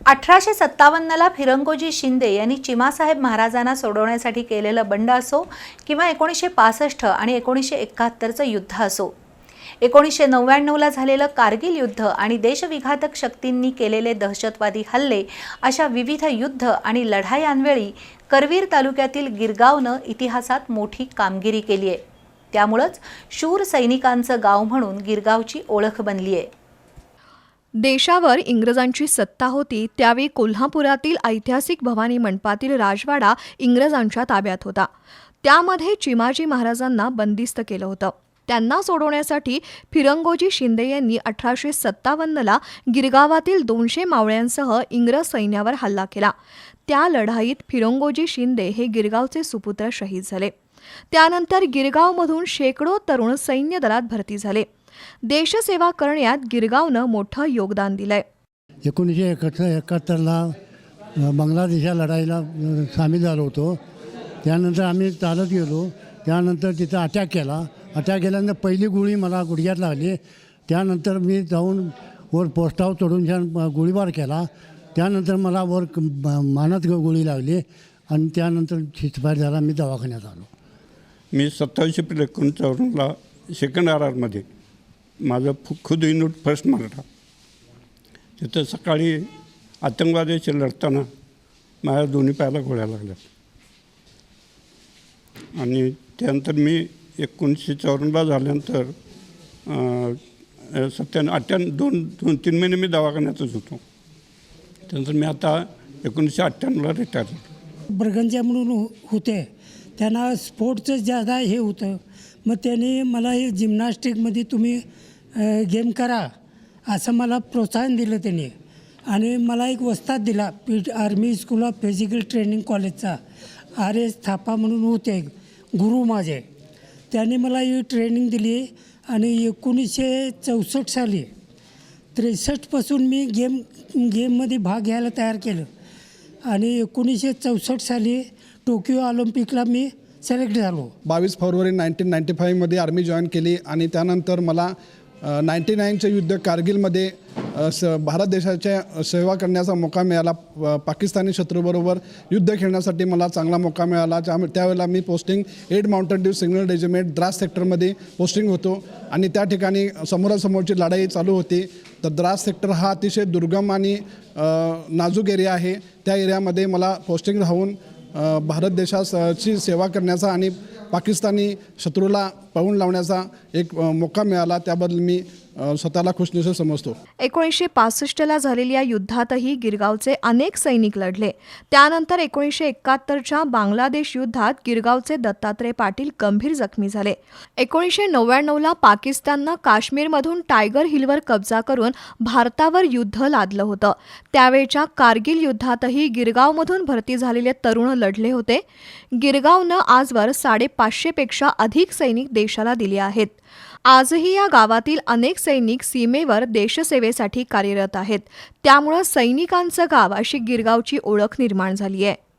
अठराशे सत्तावन्नला फिरंगोजी शिंदे यांनी चिमासाहेब महाराजांना सोडवण्यासाठी केलेलं बंड असो किंवा एकोणीसशे पासष्ट आणि एकोणीसशे एकाहत्तरचं युद्ध असो. एकोणीसशे नव्याण्णवला झालेलं कारगिल युद्ध आणि देशविघातक शक्तींनी केलेले दहशतवादी हल्ले अशा विविध युद्ध आणि लढायांवेळी करवीर तालुक्यातील गिरगावनं इतिहासात मोठी कामगिरी केली आहे त्यामुळंच शूर सैनिकांचं गाव म्हणून गिरगावची ओळख बनली आहे देशावर इंग्रजांची सत्ता होती त्यावेळी कोल्हापुरातील ऐतिहासिक भवानी मंडपातील राजवाडा इंग्रजांच्या ताब्यात होता. त्यामध्ये चिमाजी महाराजांना बंदिस्त केलं होतं. त्यांना सोडवण्यासाठी फिरंगोजी शिंदे यांनी अठराशे सत्तावन्नला गिरगावातील दोनशे मावळ्यांसह इंग्रज सैन्यावर हल्ला केला. त्या लढाईत फिरंगोजी शिंदे हे गिरगावचे सुपुत्र शहीद झाले. त्यानंतर गिरगावमधून शेकडो तरुण सैन्य दलात भरती झाले. देशसेवा करण्यात गिरगावनं मोठं योगदान दिलंय. एकोणीसशे एकाहत्तर एकाहत्तरला अ, बांगलादेशच्या लढाईला सामील झालो होतो. त्यानंतर आम्ही चालत गेलो. त्यानंतर तिथं अटॅक केला. अटॅक केल्यानंतर पहिली गोळी मला गुडघ्यात लागली. त्यानंतर मी जाऊन वर पोस्टावर चढून छान गोळीबार केला. त्यानंतर मला वर मानात ग- गोळी लागली. आणि त्यानंतर शिस्पायर झाला. मी दवाखान्यात आलो. मी सत्तावीस एप्रिल एकोणीसला सेकंड आर आरमध्ये माझं फु खुद युनिट फर्स्ट मारला तिथं सकाळी आतंकवाद्याशी लढताना माझ्या दोन्ही पायाला गोळ्या लागल्या. आणि त्यानंतर मी एकोणीसशे चौऱ्याण्णवला झाल्यानंतर सत्त्याण्णव अठ्ठ्याण्णव दोन दोन तीन महिने मी दवाखान्यातच होतो. त्यानंतर मी आता एकोणीसशे अठ्ठ्याण्णवला रिटायर झालो. ब्रगंजा म्हणून हो-, होते. त्यांना स्पोर्टचं ज्यादा हे होतं. मग त्यांनी मला हे जिम्नॅस्टिकमध्ये तुम्ही गेम करा असं मला प्रोत्साहन दिलं त्यांनी. आणि मला एक वस्ताद दिला P Army School of Physical Training कॉलेजचा आर एस थापा म्हणून होते गुरु माझे. त्याने मला ही ट्रेनिंग दिली आणि एकोणीसशे चौसष्ट साली त्रेसष्टपासून मी गेम गेममध्ये भाग घ्यायला तयार केलं. आणि एकोणीसशे चौसष्ट साली टोकियो ऑलिम्पिकला मी सिलेक्ट झालो. बावीस फरवरी नाईन्टीन नाईंटी फाईव्हमध्ये आर्मी जॉईन केली आणि त्यानंतर मला नाईंटी नाईनचे युद्ध कारगिलमध्ये स भारत देशाच्या सेवा करण्याचा मोका मिळाला. पाकिस्तानी शत्रूबरोबर युद्ध खेळण्यासाठी मला चांगला मोका मिळाला. त्या त्यावेळेला मी posting eight mountain div signal regiment Dras सेक्टरमध्ये पोस्टिंग होतो. आणि त्या ठिकाणी समोरासमोरची लढाई चालू होती. तर द्रास सेक्टर हा अतिशय दुर्गम आणि नाजूक एरिया आहे. त्या एरियामध्ये मला पोस्टिंग राहून भारत देशाची सेवा करण्याचा आणि पाकिस्तानी शत्रूला पळून लावण्याचा एक मौका मोका मिळाला. त्याबद्दल मी स्वतःला खुशनुशीर समजतो. एकोणीसशे पासष्टला झालेल्या युद्धातही गिरगावचे अनेक सैनिक लढले. त्यानंतर एकोणीसशे एकाहत्तरच्या बांगलादेश युद्धात गिरगावचे दत्तात्रय पाटील गंभीर जखमी झाले. एकोणीसशे नव्याण्णवला पाकिस्ताननं काश्मीरमधून टायगर हिलवर कब्जा करून भारतावर युद्ध लादलं होतं. त्यावेळच्या कारगिल युद्धातही गिरगावमधून भरती झालेले तरुण लढले होते. गिरगावनं आजवर साडेपाचशेपेक्षा अधिक सैनिक देशाला दिले आहेत. आजही या गावातील अनेक सैनिक सीमेवर देशसेवेसाठी कार्यरत आहेत. त्यामुळं सैनिकांचं गाव अशी गिरगावची ओळख निर्माण झाली आहे.